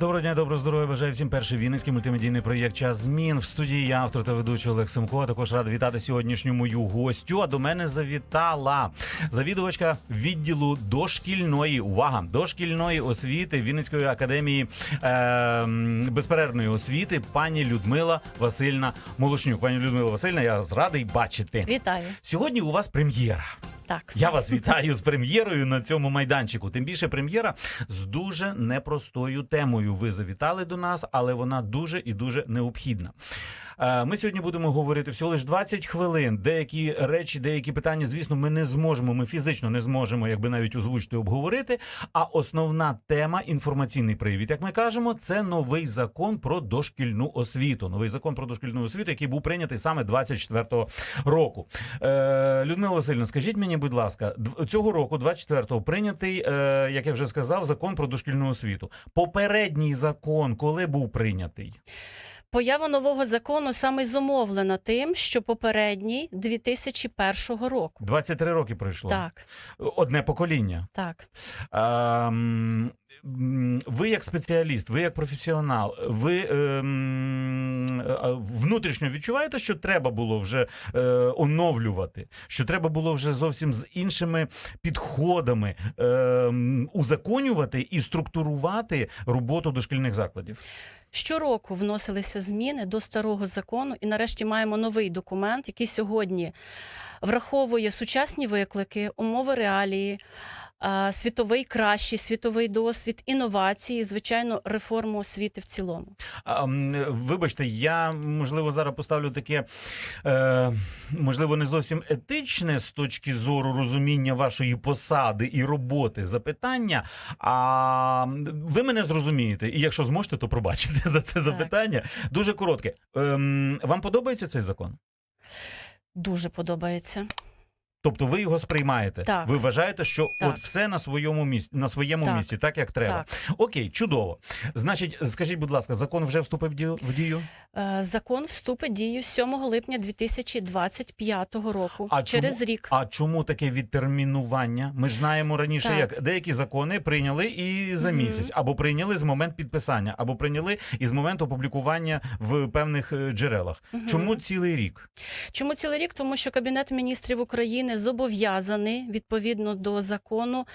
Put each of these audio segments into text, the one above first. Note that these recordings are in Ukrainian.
Доброго дня, доброго здоров'я. Бажаю всім перший вінницький мультимедійний проєкт Час змін. В студії я автор та ведучий Олег Семко. А Також радий вітати сьогоднішню мою гостю. А до мене завітала завідувачка відділу дошкільної увага дошкільної освіти Вінницької академії е, безперервної освіти, пані Людмила Васильна Молошнюк. Пані Людмила Васильна, я радий бачити. Вітаю. Сьогодні у вас прем'єра. Так. Я вас вітаю з прем'єрою на цьому майданчику. Тим більше прем'єра з дуже непростою темою. Ви завітали до нас, але вона дуже і дуже необхідна. Е, Ми сьогодні будемо говорити всього лише 20 хвилин. Деякі речі, деякі питання, звісно, ми не зможемо. Ми фізично не зможемо, якби навіть озвучити обговорити. А основна тема інформаційний привід, як ми кажемо, це новий закон про дошкільну освіту. Новий закон про дошкільну освіту, який був прийнятий саме 24-го року. Е, Людмила Васильівна, скажіть мені, будь ласка, цього року, 24-го, прийнятий, е, як я вже сказав, закон про дошкільну освіту. Попередній закон, коли був прийнятий? Поява нового закону саме зумовлена тим, що попередній 2001 року. 23 роки пройшло. Так, Одне покоління. так. А, м, м, ви як спеціаліст, ви як професіонал, ви ем, внутрішньо відчуваєте, що треба було вже е, оновлювати, що треба було вже зовсім з іншими підходами ем, узаконювати і структурувати роботу дошкільних закладів? Щороку вносилися зміни до старого закону, і нарешті маємо новий документ, який сьогодні враховує сучасні виклики, умови реалії. Світовий кращий світовий досвід, інновації, звичайно, реформу освіти в цілому. А, вибачте, я можливо зараз поставлю таке, е, можливо, не зовсім етичне з точки зору розуміння вашої посади і роботи запитання. А ви мене зрозумієте, і якщо зможете, то пробачите за це запитання. Дуже коротке. Ем, вам подобається цей закон? Дуже подобається. Тобто ви його сприймаєте? Так. Ви вважаєте, що Так. от все на своєму місці, на своєму Так. місці, так як треба. Так. Окей, чудово. Значить, скажіть, будь ласка, закон вже вступив в дію-? Е, Закон вступить в дію 7 липня 2025 року. А через чому- рік. А чому таке відтермінування? Ми ж знаємо раніше, Так. як деякі закони прийняли і за місяць, або прийняли з момент підписання, або прийняли із моменту опублікування в певних е, джерелах. Мгм. Чому цілий рік? Чому цілий рік? Тому що Кабінет міністрів України зобов'язаний відповідно до закону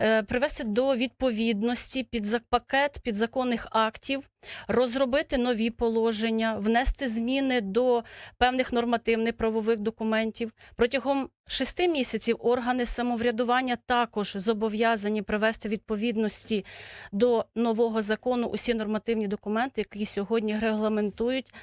е, привести до відповідності під пакет підзаконних актів, розробити нові положення, внести зміни до певних нормативних правових документів. Протягом шести місяців органи самоврядування також зобов'язані привести відповідності до нового закону усі нормативні документи, які сьогодні регламентують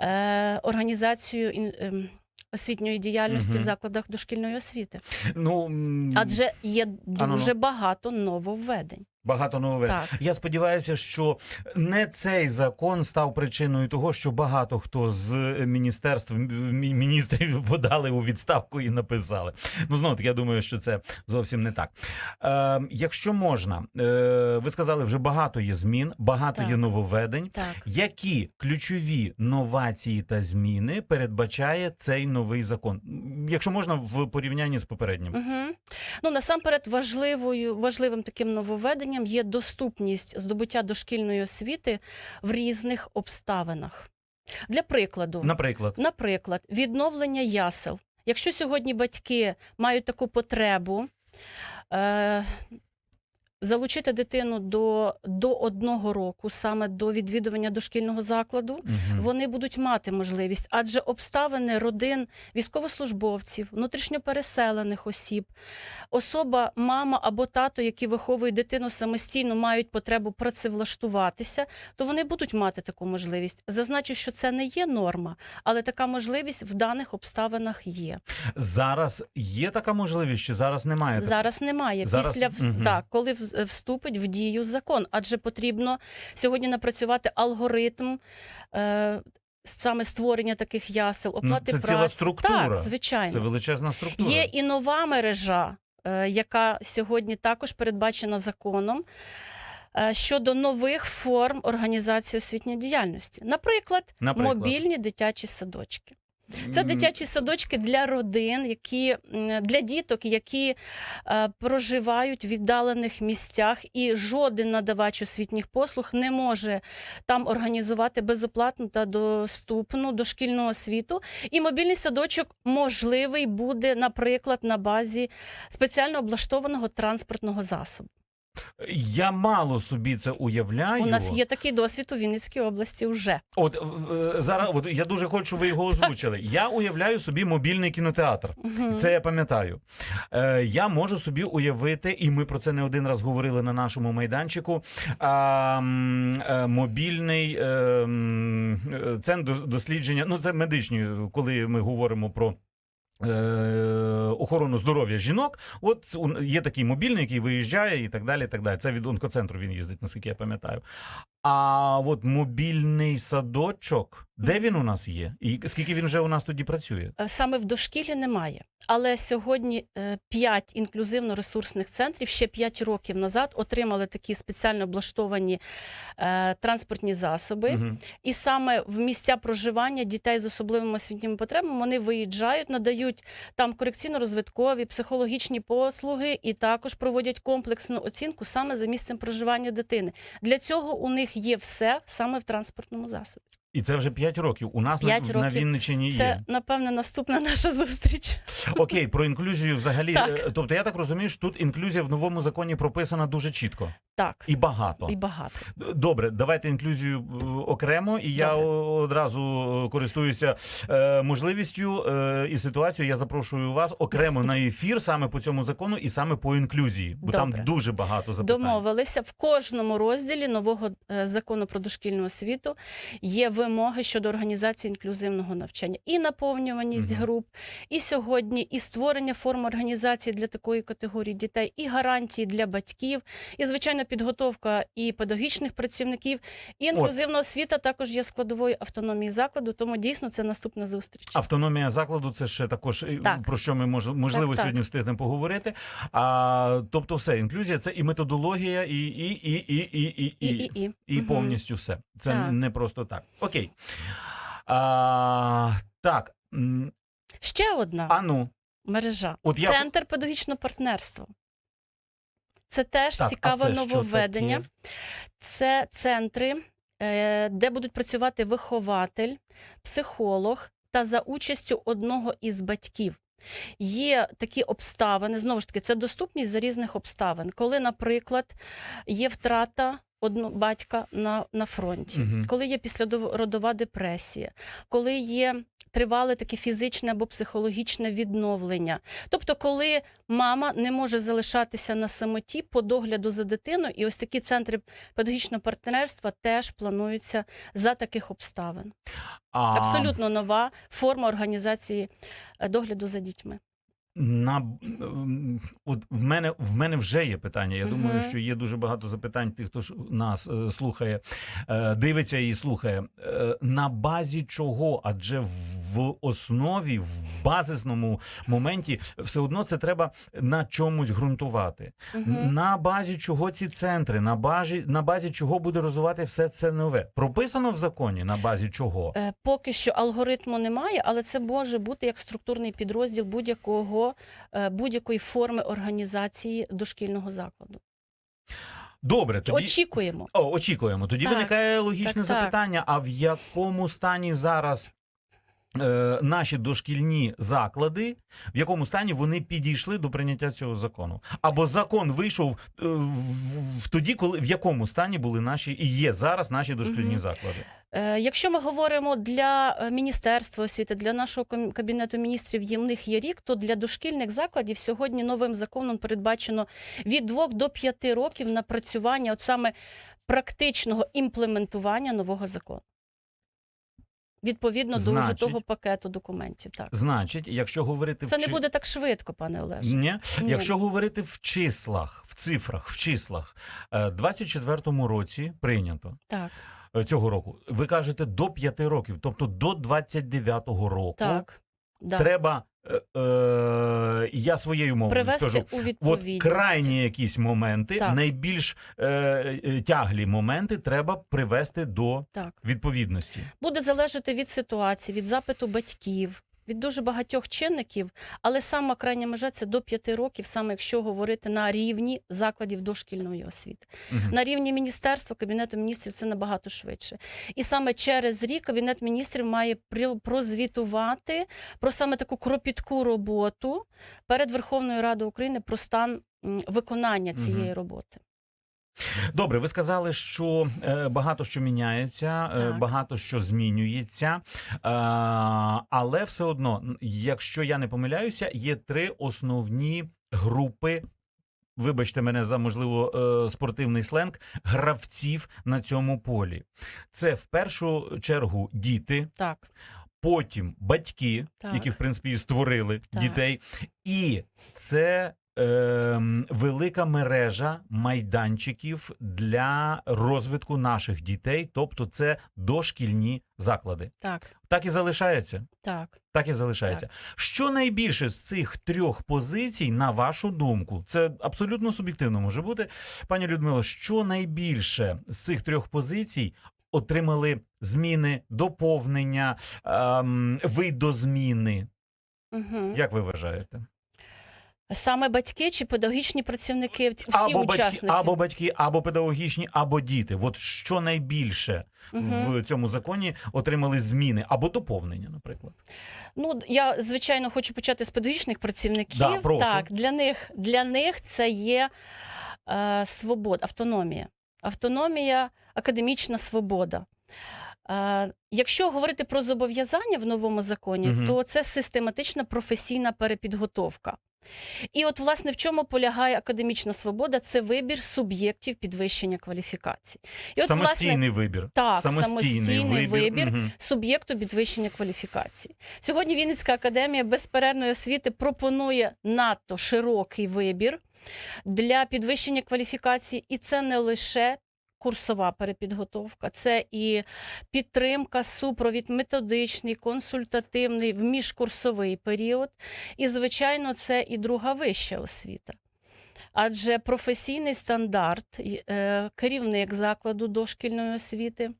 е, організацію ем, освітньої діяльності угу. в закладах дошкільної освіти. Ну Адже є дуже багато нововведень. Багато нове. Так. Я сподіваюся, що не цей закон став причиною того, що багато хто з міністерств мі- міністрів подали у відставку і написали. Ну знову таки, я думаю, що це зовсім не так. Е, якщо можна, е, ви сказали, вже багато є змін, багато Так. є нововведень. Так. Які ключові новації та зміни передбачає цей новий закон? Якщо можна, в порівнянні з попереднім. Угу. Ну, насамперед, важливою, важливим таким нововведенням є доступність здобуття дошкільної освіти в різних обставинах. Для прикладу, Наприклад, Наприклад, відновлення ясел. Якщо сьогодні батьки мають таку потребу е, залучити дитину до, до одного року, саме до відвідування дошкільного закладу, Мгм. вони будуть мати можливість, адже обставини родин військовослужбовців, внутрішньопереселених осіб, особа, мама або тато, які виховують дитину самостійно, мають потребу працевлаштуватися, то вони будуть мати таку можливість. Зазначу, що це не є норма, але така можливість в даних обставинах є. зараз є така можливість, чи зараз немає? Зараз немає. Зараз- Після Мгм. так, коли вз- вступить в дію закон, адже потрібно сьогодні напрацювати алгоритм. Е, Саме створення таких ясел, оплати Ну, це праці. ціла структура. Так, звичайно. Це величезна структура. Є і нова мережа, е, яка сьогодні також передбачена законом. е, Щодо нових форм організації освітньої діяльності, наприклад, Наприклад? мобільні дитячі садочки. Це дитячі садочки для родин, які для діток, які е, проживають в віддалених місцях, і жоден надавач освітніх послуг не може там організувати безоплатну та доступну дошкільну освіту. І мобільний садочок можливий буде, наприклад, на базі спеціально облаштованого транспортного засобу. Я мало собі це уявляю. У нас є такий досвід у Вінницькій області вже. От е, зараз, от я дуже хочу, щоб ви його озвучили. Я уявляю собі мобільний кінотеатр. Це я пам'ятаю. Е, я можу собі уявити, і ми про це не один раз говорили на нашому майданчику. Е, мобільний е, е, центр дослідження. Ну, це медичні, коли ми говоримо про. Е, Охорону здоров'я жінок, от є такий мобільний, який виїжджає і так далі. І так далі. Це від онкоцентру він їздить, наскільки я пам'ятаю. А от мобільний садочок, де він у нас є? І скільки він вже у нас тоді працює? Е, Саме в дошкілі немає. Але сьогодні е, п'ять інклюзивно-ресурсних центрів ще 5 років назад отримали такі спеціально облаштовані е, транспортні засоби. Мгм. І саме в місця проживання дітей з особливими освітніми потребами вони виїжджають, надають там корекційно-розвиткові, психологічні послуги і також проводять комплексну оцінку саме за місцем проживання дитини. Для цього у них є все саме в транспортному засобі. І це вже 5 років. У нас на, на років. Вінниччині Це є. напевне наступна наша зустріч. Окей, про інклюзію взагалі. Так. е, Тобто я так розумію, що тут інклюзія в новому законі прописана дуже чітко Так. і багато. І багато. Добре, давайте інклюзію е, окремо, і я Добре. о- одразу е, користуюся е, можливістю е, і ситуацією. Я запрошую вас окремо на ефір саме по цьому закону і саме по інклюзії, бо Добре. там дуже багато запитань. Домовилися в кожному розділі нового е, закону про дошкільну освіту є вимоги щодо організації інклюзивного навчання і наповнюваність Мгм. груп, і сьогодні, і створення форм організації для такої категорії дітей, і гарантії для батьків, і звичайно підготовка і педагогічних працівників, і інклюзивна освіта також є складовою автономії закладу. Тому дійсно це наступна зустріч. Автономія закладу це ще також е, Так. про що ми мож, можливо Так, так. сьогодні встигнемо поговорити. А тобто, все інклюзія це і методологія, і і, і, і, і, і, І, і, і, і. і Мгм. повністю все. Це Так. не просто так. Окей. А, так. Ще одна А ну, мережа От я- центр педагогічного партнерства. Це теж так, цікаве це нововведення. Це центри, е, де будуть працювати вихователь, психолог та за участю одного із батьків. Є такі обставини, знову ж таки, це доступність за різних обставин. Коли, наприклад, є втрата одного батька на, на фронті, угу. коли є післяродова депресія, коли є тривале таке фізичне або психологічне відновлення. Тобто, коли мама не може залишатися на самоті по догляду за дитиною, і ось такі центри педагогічного партнерства теж плануються за таких обставин. А, Абсолютно нова форма організації е, догляду за дітьми. На от в мене в мене вже є питання. Я Мгм. думаю, що є дуже багато запитань тих, хто ж нас е, слухає, е, дивиться і слухає. На базі чого? Адже в основі, в базисному моменті, все одно це треба на чомусь ґрунтувати. Мгм. На базі чого ці центри, на базі, на базі чого буде розвивати все це нове. Прописано в законі на базі чого? Е, Поки що алгоритму немає, але це може бути як структурний підрозділ будь-якого е, будь-якої форми організації дошкільного закладу. Добре, тоді Очікуємо. О, очікуємо. Тоді Так, виникає логічне так, так. запитання: а в якому стані зараз наші дошкільні заклади, в якому стані вони підійшли до прийняття цього закону? Або закон вийшов е, в, тоді, коли в якому стані були наші і є зараз наші дошкільні заклади? Е, Якщо ми говоримо для е, Міністерства освіти, для нашого кабінету міністрів, є в них є рік, то для дошкільних закладів сьогодні новим законом передбачено від 2 до 5 років напрацювання, от саме практичного імплементування нового закону. Відповідно до Значить- того пакету документів. Так Значить, якщо говорити це в не буде так швидко, пане Олеже. Ні? Ні. Якщо говорити в числах, в цифрах, в числах, е, 24-му році прийнято. Так, е, цього року. Ви кажете до 5 років, тобто до 29-го року так. Да. треба е, е, я своєю мовою Привести скажу. у От крайні якісь моменти, Так. найбільш е, е, тяглі моменти треба привести до Так. відповідності. Буде залежати від ситуації, від запиту батьків, від дуже багатьох чинників, але сама крайня межа це до п'яти років, саме якщо говорити на рівні закладів дошкільної освіти. Мгм. На рівні міністерства, кабінету міністрів це набагато швидше. І саме через рік кабінет міністрів має прозвітувати про саме таку кропітку роботу перед Верховною Радою України про стан виконання цієї Мгм. роботи. Добре, ви сказали, що е, багато що міняється, е, Так. багато що змінюється. Е, але все одно, якщо я не помиляюся, є три основні групи. Вибачте мене за можливо спортивний сленг гравців на цьому полі. Це в першу чергу діти, Так, потім батьки, Так. які в принципі і створили Так. дітей, і це ем, велика мережа майданчиків для розвитку наших дітей, тобто це дошкільні заклади. так, Так і залишається. так. Так і залишається. Що найбільше з цих трьох позицій, на вашу думку, це абсолютно суб'єктивно може бути, пані Людмило, що найбільше з цих трьох позицій отримали зміни, доповнення, ем, видозміни? Угу. Як ви вважаєте? Саме батьки чи педагогічні працівники, всі або батьки, або батьки, або педагогічні, або діти. От що найбільше Мгм. в цьому законі отримали зміни або доповнення, наприклад. Ну я звичайно хочу почати з педагогічних працівників. Да, прошу. Так, для них для них це є е, свобода, автономія. Автономія, академічна свобода. Е, якщо говорити про зобов'язання в новому законі, Мгм. то це систематична професійна перепідготовка. І от, власне, в чому полягає академічна свобода? Це вибір суб'єктів підвищення кваліфікації. І от, самостійний вибір. так, самостійний, самостійний вибір. Мгм. суб'єкту підвищення кваліфікації. Сьогодні Вінницька академія безперервної освіти пропонує надто широкий вибір для підвищення кваліфікації, і це не лише. Курсова перепідготовка, це і підтримка, супровід методичний, консультативний в міжкурсовий період. І, звичайно, це і друга вища освіта. Адже професійний стандарт, е, керівник закладу дошкільної освіти,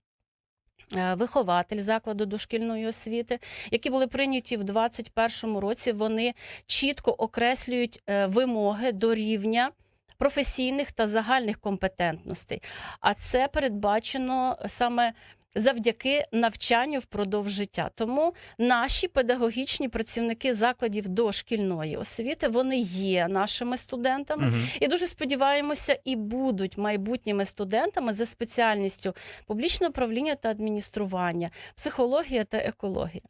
е, вихователь закладу дошкільної освіти, які були прийняті в 2021 році, вони чітко окреслюють е, вимоги до рівня. Професійних та загальних компетентностей, а це передбачено саме завдяки навчанню впродовж життя. Тому наші педагогічні працівники закладів дошкільної освіти вони є нашими студентами, Мгм. і дуже сподіваємося, і будуть майбутніми студентами за спеціальністю публічне управління та адміністрування, психологія та екологія.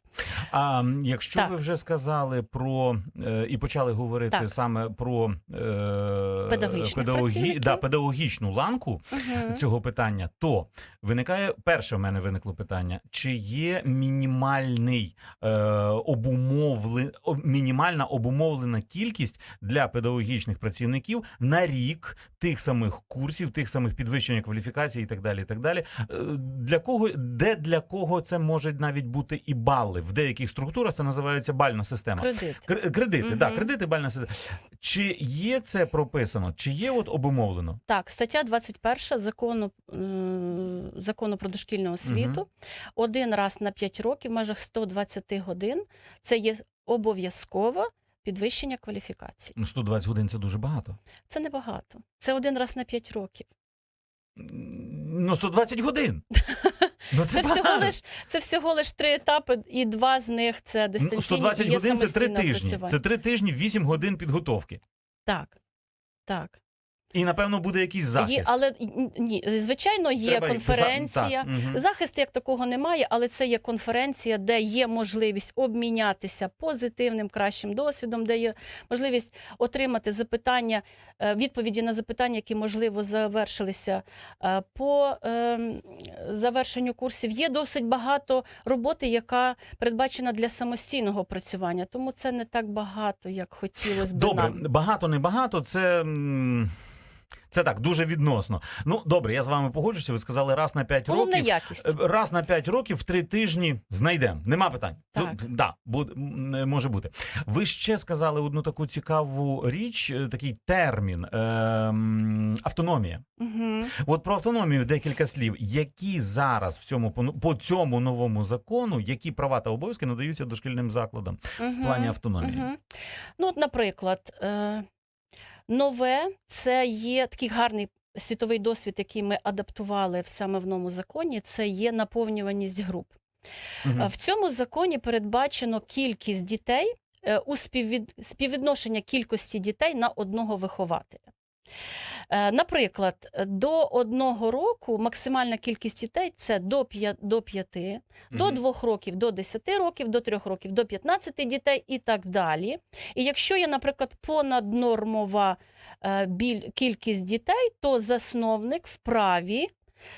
А якщо Так. ви вже сказали про е, і почали говорити Так. саме про е, педагогі- да, педагогічну ланку Угу. цього питання, то виникає перше в мене виникло питання: чи є мінімальний е, обумовле, мінімальна обумовлена кількість для педагогічних працівників на рік тих самих курсів, тих самих підвищення кваліфікації і так далі. І так далі. Е, Для кого де для кого це можуть навіть бути і бали в деяких структурах? Це називається бальна система. Кредит. Кр- Кредити, Мгм. да, кредити, бальна система. Чи є це прописано? Чи є от обумовлено? Так, стаття 21 закону, закону про дошкільну освіту. Один раз на 5 років, в межах 120 годин, це є обов'язкове підвищення кваліфікації. Ну, 120 годин це дуже багато. Це небагато. Це один раз на 5 років. Ну, 120 годин. Ну, це, Це всього лиш це всього лиш три етапи, і два з них це Ну, дистанційні 120 годин це три тижні. Це три тижні, 8 годин підготовки. Так. Так. І напевно буде якийсь захист. Є, але ні, звичайно, є Треба- конференція. Так, мгм. Захисту як такого немає, але це є конференція, де є можливість обмінятися позитивним кращим досвідом, де є можливість отримати запитання, е, відповіді на запитання, які можливо завершилися е, по ем, завершенню курсів. Є досить багато роботи, яка передбачена для самостійного працювання, тому це не так багато, як хотілося б Добре, нам. багато не багато. Це Це так, дуже відносно. Ну добре, я з вами погоджуся. Ви сказали раз на 5 Головне років. якість. Е, Раз на 5 років, три тижні знайдемо. Нема питань. Так. Тут, да, буде, е, може бути. Ви ще сказали одну таку цікаву річ, е, такий термін ем, автономія. Угу. От про автономію декілька слів. Які зараз в цьому по, цьому новому закону, які права та обов'язки надаються дошкільним закладам в плані автономії? Угу. Ну, наприклад, е, нове це є такий гарний світовий досвід, який ми адаптували в саме в новому законі. Це є наповнюваність груп. Е, В цьому законі передбачено кількість дітей е, у співвід... співвідношення кількості дітей на одного вихователя. Е, Наприклад, до одного року максимальна кількість дітей це до 5, до 5 до 2 років до 10 років, до 3 років до 15 дітей і так далі. І якщо є, наприклад, понаднормова е, кількість дітей, то засновник вправі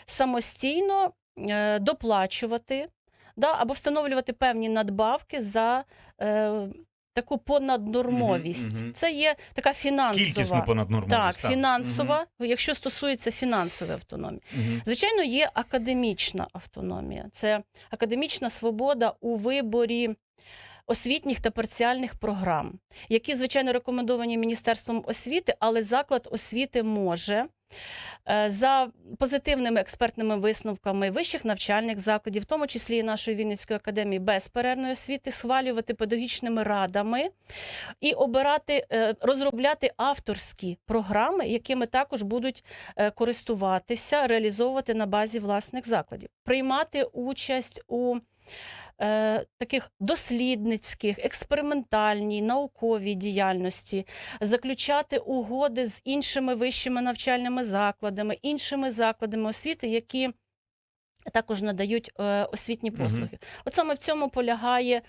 самостійно е, доплачувати да, або встановлювати певні надбавки за таку понаднормовість. Угу. Це є така фінансова. Кількісну понаднормовість. Так, фінансова, якщо стосується фінансової автономії. Угу. Звичайно, є академічна автономія. Це академічна свобода у виборі освітніх та парціальних програм, які, звичайно, рекомендовані Міністерством освіти, але заклад освіти може. е, За позитивними експертними висновками вищих навчальних закладів, в тому числі і нашої Вінницької академії безперервної освіти, схвалювати педагогічними радами і обирати, е, розробляти авторські програми, якими також будуть е, користуватися, реалізовувати на базі власних закладів, приймати участь у е, таких дослідницьких, експериментальній, науковій діяльності, заключати угоди з іншими вищими навчальними закладами, іншими закладами освіти, які також надають е, освітні послуги. послуги. От саме в цьому полягає.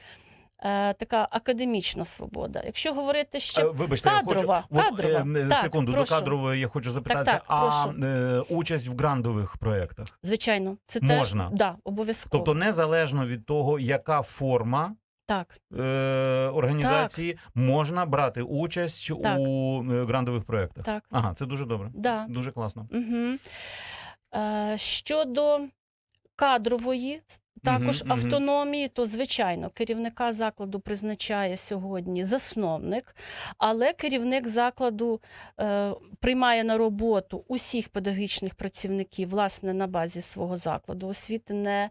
Е, Така академічна свобода. Якщо говорити ще Е, Вибачте, Кадрова, я хочу кадрова. От, е, Так, секунду прошу. до кадрової я хочу запитатися. так, а прошу. е, участь в грандових проєктах? звичайно, це Можна? теж да, обов'язково. Тобто незалежно від того, яка форма так, е, організації, можна брати участь Так. у е, грандових проєктах. так. Ага, це дуже добре. Да. Дуже класно. Угу. Е, щодо кадрової також мгм. автономії, то звичайно керівника закладу призначає сьогодні засновник, але керівник закладу е, приймає на роботу усіх педагогічних працівників власне на базі свого закладу освіти, не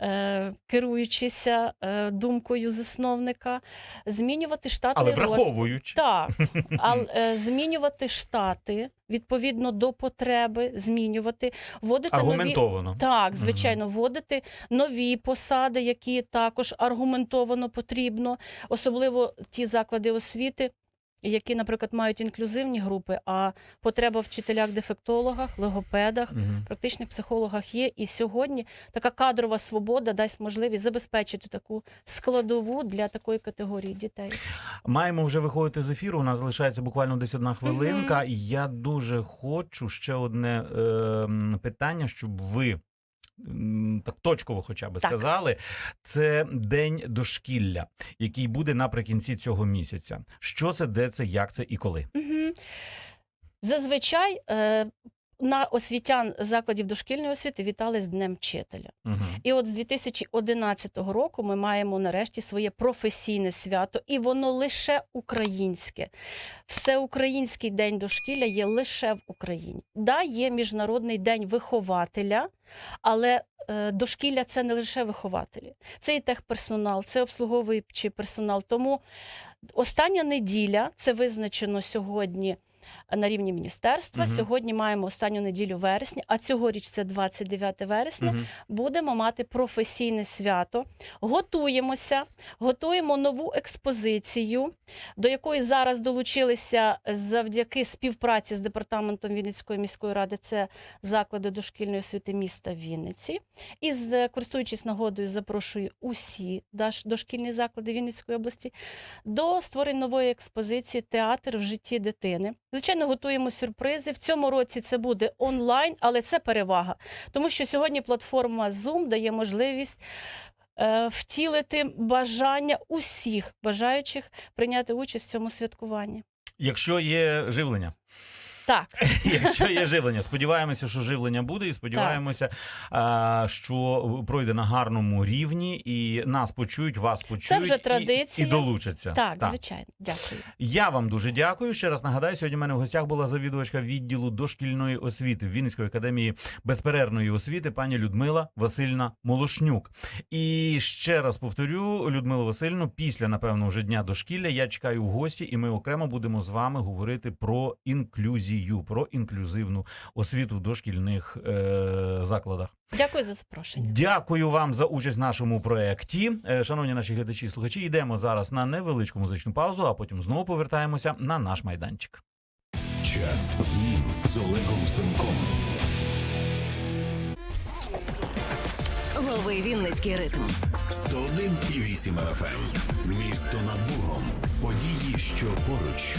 е, керуючися е, думкою засновника, змінювати штатний Але враховуючи. Так, але е, змінювати штати відповідно до потреби, змінювати, вводити нові. Аргументовано. Так, звичайно, вводити нові посади, які також аргументовано потрібно, особливо ті заклади освіти, які, наприклад, мають інклюзивні групи, а потреба в вчителях-дефектологах, логопедах, Мгм. практичних психологах є. І сьогодні така кадрова свобода дасть можливість забезпечити таку складову для такої категорії дітей. Маємо вже виходити з ефіру. У нас залишається буквально десь одна хвилинка. І я дуже хочу ще одне е, питання, щоб ви. Так точково, хоча б Так. сказали, це день дошкілля, який буде наприкінці цього місяця. Що це, де це, як це і коли? Угу. Зазвичай е, на освітян закладів дошкільної освіти вітали з Днем вчителя. Угу. І от з 2011 року ми маємо нарешті своє професійне свято, і воно лише українське. Всеукраїнський день дошкілля є лише в Україні. Да, є міжнародний день вихователя, але е, дошкілля це не лише вихователі, це і техперсонал, це обслуговуючий персонал. Тому остання неділя це визначено сьогодні. На рівні міністерства Мгм. сьогодні маємо останню неділю вересня, а цьогоріч це 29 вересня Угу. будемо мати професійне свято. Готуємося, готуємо нову експозицію, до якої зараз долучилися завдяки співпраці з департаментом Вінницької міської ради. Це заклади дошкільної освіти міста Вінниці. І з- користуючись нагодою, запрошую усі дошкільні заклади Вінницької області до створення нової експозиції Театр в житті дитини. Звичайно, готуємо сюрпризи. В цьому році це буде онлайн, але це перевага. Тому що сьогодні платформа Zoom дає можливість е, втілити бажання усіх бажаючих прийняти участь в цьому святкуванні. Якщо є живлення. Так, Якщо є живлення, сподіваємося, що живлення буде, і сподіваємося, а, що пройде на гарному рівні, і нас почують, вас почують вже і- традиція. і, долучаться. так, звичайно. Дякую. Я вам дуже дякую. Ще раз нагадаю, сьогодні в мене в гостях була завідувачка відділу дошкільної освіти в Вінницької академії безперервної освіти, пані Людмила Васильівна Молошнюк. І ще раз повторю, Людмила Васильівна, після напевно вже дня дошкілля я чекаю в гості, і ми окремо будемо з вами говорити про інклюзію, про інклюзивну освіту в дошкільних е- закладах. Дякую за запрошення. Дякую вам за участь в нашому проєкті. Е, Шановні наші глядачі і слухачі, йдемо зараз на невеличку музичну паузу, а потім знову повертаємося на наш майданчик. Час змін з Олегом Семком. Лови Вінницький ритм. 101,8 FM. Місто над Богом. Події, що поруч.